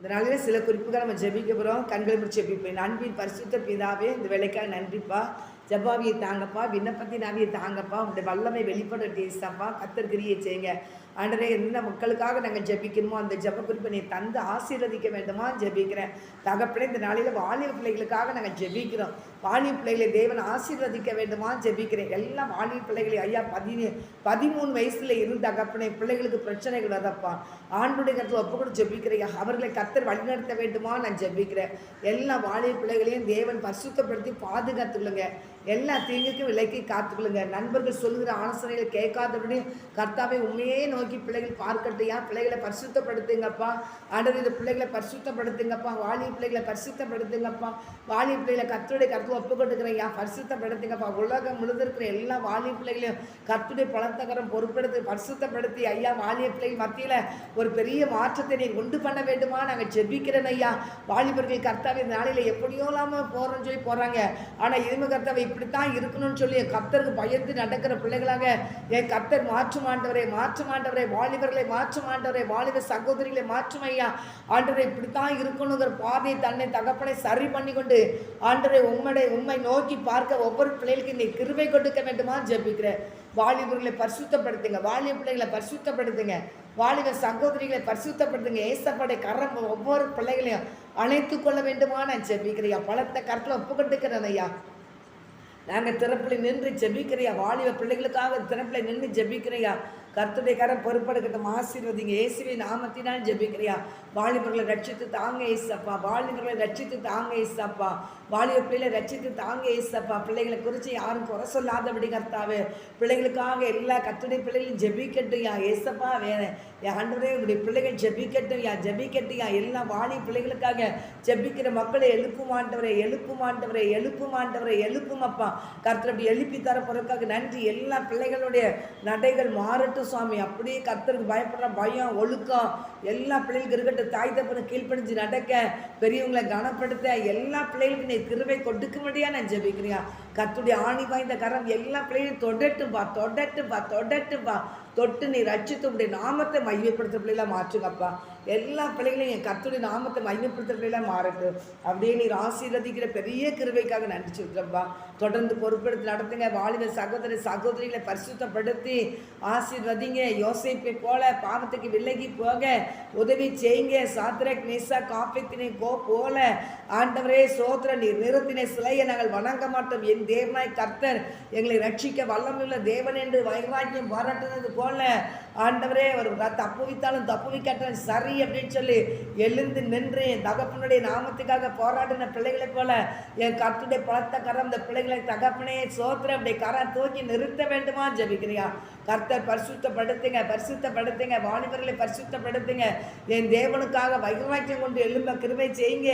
இந்த நாளில் சில குறிப்புகள் நம்ம ஜெபிக்க போகிறோம் கண்களை முடிச்சு ஜெபிப்பேன் அன்பின் பரிசுத்த பிதாவே இந்த வேலைக்காக நன்றிப்பா ஜபாவியை தாங்கப்பா விண்ணப்பத்தின் ஆவியை தாங்கப்பா உங்களுடைய வல்லமை வெளிப்பட டேஸ்டாப்பா கத்தர்கிரியை செய்யுங்க. ஆண்டரே என்ன மக்களுக்காக நாங்கள் ஜெபிக்கணுமோ அந்த ஜெப குறிப்பை நீ தந்து ஆசீர்வதிக்க வேண்டுமா ஜெபிக்கிறேன். தகப்பனே இந்த நாளில் வாலிப பிள்ளைகளுக்காக நாங்கள் ஜெபிக்கிறோம். வாலிப பிள்ளைகளை தேவன் ஆசீர்வதிக்க வேண்டுமா ஜெபிக்கிறேன். எல்லா வாலிப பிள்ளைகளையும் ஐயா பதினே பதிமூணு வயசுல இருந்து தகப்பனே பிள்ளைகளுக்கு பிரச்சனைகள் வரப்பா ஆண்டுடைய கருத்தில் ஒப்பு கூட ஜெபிக்கிறேன். அவர்களை கத்தர் வழிநடத்த வேண்டுமா நான் ஜெபிக்கிறேன். எல்லா வாலிப பிள்ளைகளையும் தேவன் பரிசுத்தப்படுத்தி பாதுகாத்துக்கொள்ளுங்க எல்லா தீங்குக்கும் விலைக்கு காத்துக்கொள்ளுங்க. நண்பர்கள் சொல்லுகிற ஆலோசனைகளை கேட்காதபடி கர்த்தாவை உண்மையே நோக்கி பிள்ளைகள் பார்க்கட்டையா பிள்ளைகளை பரிசுத்தப்படுத்துங்கப்பா? ஆண்டவர் இந்த பிள்ளைகளை பரிசுத்தப்படுத்துங்கப்பா. வாலிய பிள்ளைகளை பரிசுத்தப்படுத்துங்கப்பா. வாலிய பிள்ளைகளை கத்துடைய கருத்து ஒப்பு கொடுக்குறையா பரிசுத்தப்படுத்துங்கப்பா. உலகம் முழுது இருக்கிற எல்லா வாலிய பிள்ளைகளையும் கத்துடைய பழத்தகரம் பொறுப்பெடுத்து பரிசுத்தப்படுத்தி. ஐயா வாலிய பிள்ளைகள் மத்தியில் ஒரு பெரிய மாற்றத்தை நீ உண்டு பண்ண வேண்டுமா? நாங்கள் ஜெபிக்கிறேன் ஐயா. வாலிபர்கள் கர்த்தாவை இந்த நாளில் எப்படியோ இல்லாமல் போகிறோன்னு சொல்லி போகிறாங்க ஆனால் இதுமே கர்த்தாவை இப்படித்தான் இருக்கணும்னு சொல்லி என் கர்த்தருக்கு பயந்து நடக்கிற பிள்ளைகளாக என் கர்த்தர் மாற்று மாண்டவரே மாற்று மாண்டவரே வாலிபர்களை மாற்று மாண்டவரே வாலிப சகோதரிகளை மாற்றும் ஐயா ஆண்டவரை இப்படித்தான் இருக்கணுங்கிற பாதையை தன்னை தகப்பனை சரி பண்ணி கொண்டு ஆண்டவரை உண்மையை உண்மை நோக்கி பார்க்க ஒவ்வொரு பிள்ளைகளுக்கு நீ கிருபை கொடுக்க வேண்டுமா ஜெபிக்கிறேன். வாலிபர்களை பரிசுத்தப்படுத்துங்க. வாலிப பிள்ளைகளை பரிசுத்தப்படுத்துங்க. வாலிப சகோதரிகளை பரிசுத்தப்படுத்துங்க. ஏசப்படை கரம் ஒவ்வொரு பிள்ளைகளையும் அணைத்து கொள்ள வேண்டுமா நான் ஜெபிக்கிறையா பழத்தை கருத்தில் ஒப்புக்கொண்டுக்கிறேன் ஐயா. நாங்கள் திறப்பில் நின்று ஜெபிக்கிறையா? வாலிப பிள்ளைகளுக்காக திறப்பில் நின்று ஜெபிக்கிறையா? கர்த்துடைய கரம் பொறுப்படுக்கட்டும். ஆசீர்வதிங்க. இயேசுவை நாமத்தினால் ஜெபிக்கிறியா? வாலிபர்களை ரட்சித்து தாங்க ஏசப்பா வாலிபர்களை ரட்சித்து தாங்க ஏசப்பா வாலிப பிள்ளைகளை ரட்சித்து தாங்க ஏசப்பா பிள்ளைகளை குறித்து யாரும் குறை சொல்லாதபடி கர்த்தாவே. பிள்ளைகளுக்காக எல்லா கத்துடைய பிள்ளைகளும் ஜெபிக்கட்டும்யா. ஏசப்பா வேற என் ஆண்டவரே உங்களுடைய பிள்ளைகள் ஜெபிக்கட்டும் யா ஜெபிக்கட்டும் யா எல்லா வாலி பிள்ளைகளுக்காக ஜெபிக்கிற மக்களை எழுப்பும் ஆண்டவரை எழுப்பும் ஆண்டவரை எழுப்பும் அப்பா. கர்த்தர் அப்படி எழுப்பி தர பொருட்காக நன்றி. எல்லா பிள்ளைகளுடைய நடைகள் மாறட்டும் சுவாமி அப்படியே கத்தருக்கு பயப்படுற பயம் ஒழுக்கம். எல்லா பிள்ளைகளுக்கு இருக்கட்டும் தாய் தப்பனை கீழ்ப்பணிஞ்சு நடக்க பெரியவங்களை கனப்படுத்த எல்லா பிள்ளைகளுக்கும் நீ கிருவை கொடுக்கும்படியா நான் ஜெபிக்கிறியா? கத்துடைய ஆணி வாய்ந்த கரம் எல்லா பிள்ளைகளையும் தொடட்டுப்பா தொடட்டுப்பா தொடட்டுப்பா தொட்டு நீ ரட்சித்து உடைய நாமத்தை மையப்படுத்துற பிள்ளைகளாக மாற்றுங்கப்பா. எல்லா பிள்ளைகளையும் என் கத்துடைய நாமத்தை மையப்படுத்துற பிள்ளைகளாக மாறட்டும். அப்படியே நீ ஆசீர்வதிக்கிற பெரிய கிருவைக்காக நன்றி சொல்கிறப்பா தொடர்ந்து பொறுப்பெடுத்து நடத்துங்க. வாலிப சகோதரி சகோதரிகளை பரிசுத்தப்படுத்தி ஆசீர்வதிங்க யோசிப்பை போல பாவத்துக்கு விலகி போக உதவி செய்யுங்க. சாத்ரக் நிசா காப்பித்தினை கோ போல. ஆண்டவரே சோத்திர நீர் நிறுத்தினை சிலையை நாங்கள் வணங்க மாட்டோம். என் தேவனாய் கர்த்தர் எங்களை ரட்சிக்க வல்லமுள்ள தேவன் என்று வைராக்கியம் பாராட்டுனது போல. ஆண்டவரே ஒரு தப்புவித்தாலும் தப்புவிக்காட்டாலும் சரி அப்படின்னு சொல்லி எழுந்து நின்று என் தகப்பனுடைய நாமத்துக்காக போராடின பிள்ளைகளை போல என் கர்த்துடைய பலத்த கரம் இந்த பிள்ளைகளை தகப்பனே சோத்திர அப்படி கரம் தூக்கி நிறுத்த வேண்டுமா? ஜெபிக்கிறியா? கர்த்தர் பரிசுத்தப்படுத்துங்க பரிசுத்தப்படுத்துங்க வாலிபர்களை பரிசுத்தப்படுத்துங்க. என் தேவனுக்காக வைராக்கியம் கொண்டு எழும்ப கிருமை செய்யுங்க.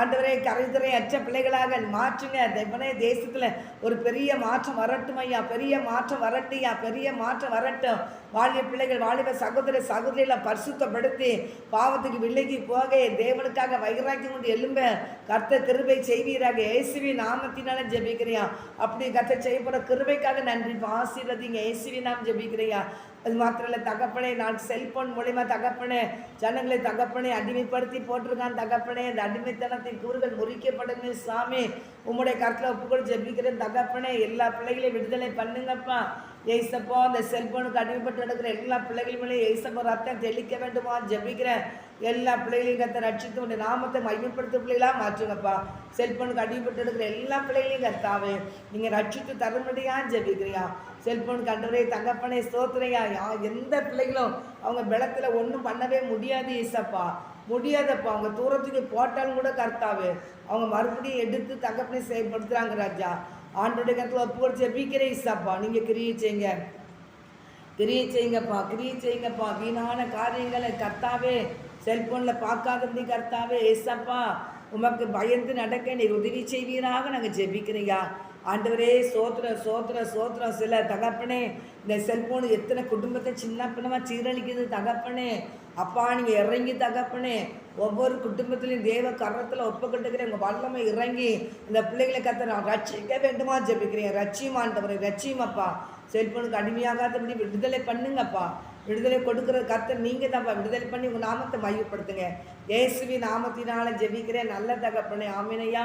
ஆண்டவரை கரைதுரை அற்ற பிள்ளைகளாக மாற்றுங்க. தேவனே தேசத்தில் ஒரு பெரிய மாற்றம் வரட்டும் ஐயா. பெரிய மாற்றம் வரட்டும்யா பெரிய மாற்றம் வரட்டும். வாலிய பிள்ளைகள் வாலிப சகோதர சகோதரிகளை பரிசுத்தப்படுத்தி பாவத்துக்கு விலகி போக என் தேவனுக்காக வைராக்கியம் கொண்டு எழும்ப கர்த்த கிருபை செய்வீராக. இயேசுவி நாமத்தினால ஜெபிக்கிறியா. அப்படி கர்த்த செய்ய கிருபைக்காக நன்றி. ஆசீர்வதிங்க. இயேசுவி நாம் ஜெபிக்கிறியா. அது மாத்திரம் இல்லை தகப்பனே நான் செல்போன் மூலிமா தகப்பனே ஜனங்களை தகப்பனே அடிமைப்படுத்தி போட்டிருக்கான் தகப்பனே. அந்த அடிமைத்தனத்தின் கூறுகள் முறிக்கப்படும் சாமி. உம்முடைய கருத்தில் ஒப்புக்கொடு ஜெபிக்கிறேன் தகப்பனே. எல்லா பிள்ளைகளையும் விடுதலை பண்ணுங்கப்பா. ஏசப்பா அந்த செல்போனுக்கு அடிமைப்பட்டு நடக்கிற எல்லா பிள்ளைகளுமே ஏசப்பா ரத்தம் தெளிக்க வேண்டுமா? ஜெபிக்கிறேன். எல்லா பிள்ளைகளையும் கத்த ரட்சித்து உடைய நாமத்தை மையப்படுத்த பிள்ளைகளாக மாற்றுங்கப்பா. செல்போனுக்கு அடிமைப்பட்டு எடுக்கிற எல்லா பிள்ளைகளையும் கத்தாவே நீங்கள் ரட்சித்து தரும்படியா ஜெபிக்கிறியா? செல்போன் கண்டவரே தங்கப்பனே ஸ்தோத்திரையா? யா எந்த பிள்ளைகளும் அவங்க பலத்தில் ஒன்றும் பண்ணவே முடியாது ஈசப்பா முடியாதப்பா அவங்க தூரத்துக்கு போட்டாலும் கூட கர்த்தாவே அவங்க மறுபடியும் எடுத்து தகப்பனை செயல்படுத்துகிறாங்க ராஜா. ஆண்டோடைய கருத்தில் ஒப்பு கொடுத்து இசாப்பா நீங்கள் கிரியை செய்யுங்க. கிரியை செய்யுங்கப்பா கிரியை செய்யுங்கப்பா. வீணான காரியங்களை கர்த்தாவே செல்ஃபோனில் பார்க்காதபடி கர்த்தாவே ஏசப்பா உமக்கு பயந்து நடக்க நீ உதவி செய்வீராக நாங்கள் ஜெபிக்கிறீங்க ஆண்டவரே சோத்திர சோத்திர சோத்திரம் சில தகப்பனே இந்த செல்ஃபோன் எத்தனை குடும்பத்தை சின்ன பின்னமாக சீரழிக்குது தகப்பனே. அப்பா நீங்கள் இறங்கி தகப்பனே ஒவ்வொரு குடும்பத்திலையும் தேவ கரணத்தில் ஒப்புக்கட்டுக்கிற உங்கள் வல்லமை இறங்கி இந்த பிள்ளைகளை கத்த நான் ரட்சிக்க வேண்டுமா ஜெபிக்கிறேன். ரட்சியமான்றவரை ரட்சியமப்பா செல்போனுக்கு அடிமையாகாதபடி விடுதலை பண்ணுங்கப்பா. விடுதலை கொடுக்குற கத்தை நீங்கள் தான்ப்பா விடுதலை பண்ணி உங்கள் நாமத்தை மையப்படுத்துங்க. இயேசுவி நாமத்தினால ஜெபிக்கிறேன். நல்ல தகப்பனே ஆமினையா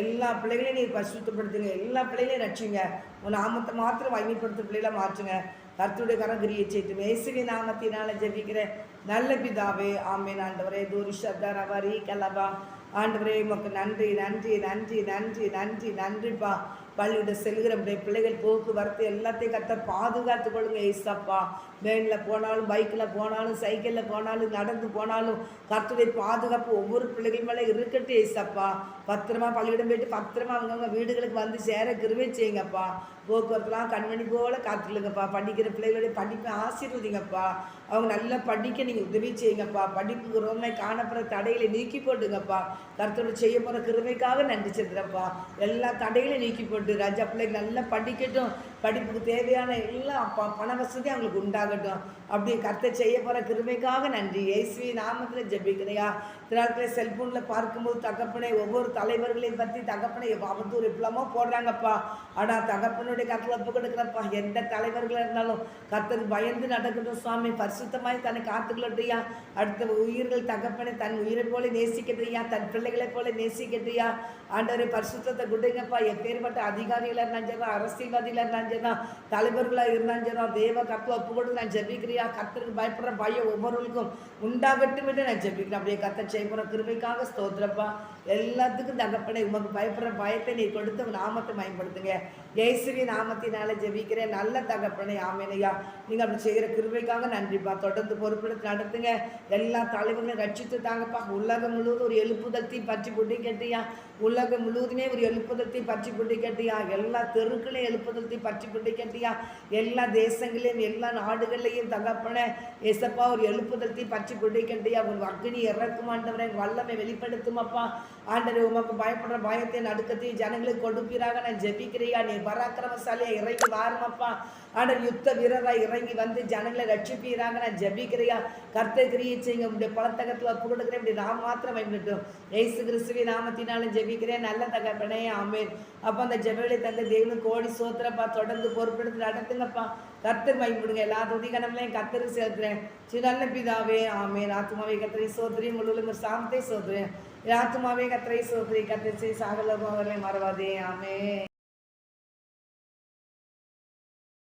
எல்லா பிள்ளைகளையும் நீர் பரிசுத்தப்படுத்துங்க. எல்லா பிள்ளைகளையும் ரட்சிங்க. உன் நாமத்தை மாத்திரம் மையப்படுத்த பிள்ளைகளை மாற்றுங்க. கருத்துடைய கரம் கிரியை செய்து ஏசுவி நாமத்தினால ஜெபிக்கிறேன். நல்ல பிதாவே ஆமேன். ஆண்டவரே தூரி சப்தா ரவரி கலபா. ஆண்டவரே உமக்கு நன்றி நன்றி நன்றி நன்றி நன்றி நன்றிப்பா. பள்ளியோட செல்கிற பிள்ளைகள் போக்குவரத்து எல்லாத்தையும் கத்த பாதுகாத்து கொள்ளுங்க ஏசப்பா. வேனில் போனாலும் பைக்கில் போனாலும் சைக்கிளில் போனாலும் நடந்து போனாலும் கர்த்தருடைய பாதுகாப்பு ஒவ்வொரு பிள்ளைகள் மேலே இருக்கட்டும் ஏசப்பா. பத்திரமா பள்ளியிடம் போயிட்டு பத்திரமா அவங்கவுங்க வீடுகளுக்கு வந்து சேர கிருவை செய்யுங்கப்பா. போக்குவரத்துலாம் கண்மணி போல காத்துலுங்கப்பா படிக்கிற பிள்ளைகளுடைய படிப்பை ஆசீர்வதிங்கப்பா. அவங்க நல்லா படிக்க நீங்கள் உதவி செய்யுங்கப்பா. படிப்புக்கு ரொம்ப காணப்படுற தடைகளை நீக்கி போட்டுங்கப்பா. கர்த்தரோட செய்ய போகிற கிருமைக்காக நன்றி செலுத்துறப்பா. எல்லா தடைகளையும் நீக்கி போட்டு ராஜா பிள்ளைங்க நல்லா படிக்கட்டும். படிப்புக்கு தேவையான எல்லா ப பண வசதி அவங்களுக்கு உண்டாகட்டும். அப்படி கருத்தை செய்ய போகிற கிருமைக்காக நன்றி. ஏசுவி நாமத்தில் ஜெபிக்கிறையா. திருநாட்களை செல்ஃபோனில் பார்க்கும்போது தகப்பனை ஒவ்வொரு தலைவர்களையும் பற்றி தகப்பனை அவத்தூர் எப்பலாமோ போடுறாங்கப்பா. ஆனால் தகப்பனுடைய கத்தில் ஒப்பு கொடுக்குறப்பா. எந்த தலைவர்களாக இருந்தாலும் கர்த்தருக்கு பயந்து நடக்கட்டும் சுவாமி. பரிசுத்தமாய் தன்னை காத்துக்கொள்ளட்டையா. அடுத்த உயிர்கள் தகப்பனை தன் உயிரை போல நேசிக்கட்டையா. தன் பிள்ளைகளை போல நேசிக்கட்டையா. ஆண்டவரை பரிசுத்தத்தை கொடுங்கப்பா. எப்பேற்பட்ட அதிகாரிகளாக இருந்தாலும் அரசியல்வாதிகளாக இருந்தாலும் சரி தலைவர்களாக இருந்தாலும் சரி தேவ கத்தில் ஒப்பு கொடுத்து நான் ஜெபிக்கிறியா? கர்த்தருக்கு பயப்படுற பயம் ஒவ்வொருவருக்கும் உண்டாகட்டும் என்று நான் ஜெபிக்கிறேன். அப்படியே கத்த செய்கிற கிருமைக்காக ஸ்தோத்திரப்பா. எல்லாத்துக்கும் தகப்பனை உமக்கு பயப்படுற பயத்தை நீ கொடுத்து நாமத்தை பயன்படுத்துங்க ஜெயஸ்ரீ நாமத்தினால ஜெபிக்கிறேன். நல்ல தகப்பனை ஆமேனையா நீங்கள் அப்படி செய்கிற கிருபைக்காக நன்றிப்பா. தொடர்ந்து பொறுப்பெடுத்து நடத்துங்க. எல்லா தலைவர்களையும் ரட்சித்து தாங்கப்பா. உலகம் முழுவதும் ஒரு எழுப்புதல் பற்றி புட்டி கேட்டியா உலகம் முழுவதுமே ஒரு எழுப்புதல் பற்றி புட்டி கேட்டியா எல்லா தெருக்களையும் எழுப்புதல் பற்றி புட்டி கேட்டியா எல்லா தேசங்களையும் எல்லா நாடுகள்லையும் தகப்பன எசப்பா ஒரு எழுப்புதத்தை பற்றி புட்டி கேட்டியா உன் அக்னி இறக்கும் ஆண்டவரை வல்லமை வெளிப்படுத்துமப்பா ஆண்டரை உமக்கு பயப்படுற பயத்தை நடுக்கத்தையும் ஜனங்களுக்கு கொடுப்பீராக. நான் ஜெபிக்கிறியா நீ பராக்கிரமசாலியா இறங்கி வாருமப்பா ஆனால் யுத்த வீரரா இறங்கி வந்து ஜனங்களை ரட்சிப்பீராங்க. நான் ஜபிக்கிறியா? கர்த்தர் கிரியை செய்யுங்க. உடைய பழத்தகத்தில் இப்படி நான் மாத்திரம் பயன்படுத்தும் ஏசு கிறிஸ்துவி நாமத்தினாலும் ஜபிக்கிறேன். நல்ல தகப்பனே ஆமேன். அப்போ அந்த ஜபிகளை தந்த தெய்வம் கோடி சோத்திரப்பா. தொடர்ந்து பொறுப்பெடுத்து நடத்துங்கப்பா. கர்த்தர் பயன்படுங்க. எல்லா துதிகணங்களையும் கர்த்தருக்கு சேர்த்துறேன் சின்ன பிதாவே ஆமேன். ஆத்மாவை கத்திரை சோதரி. முழுவதும் சாமத்தை சோதரேன் ஆத்மாவே கத்திரை சோதரி. கத்திரை சாகல மறவாதே. ஆமே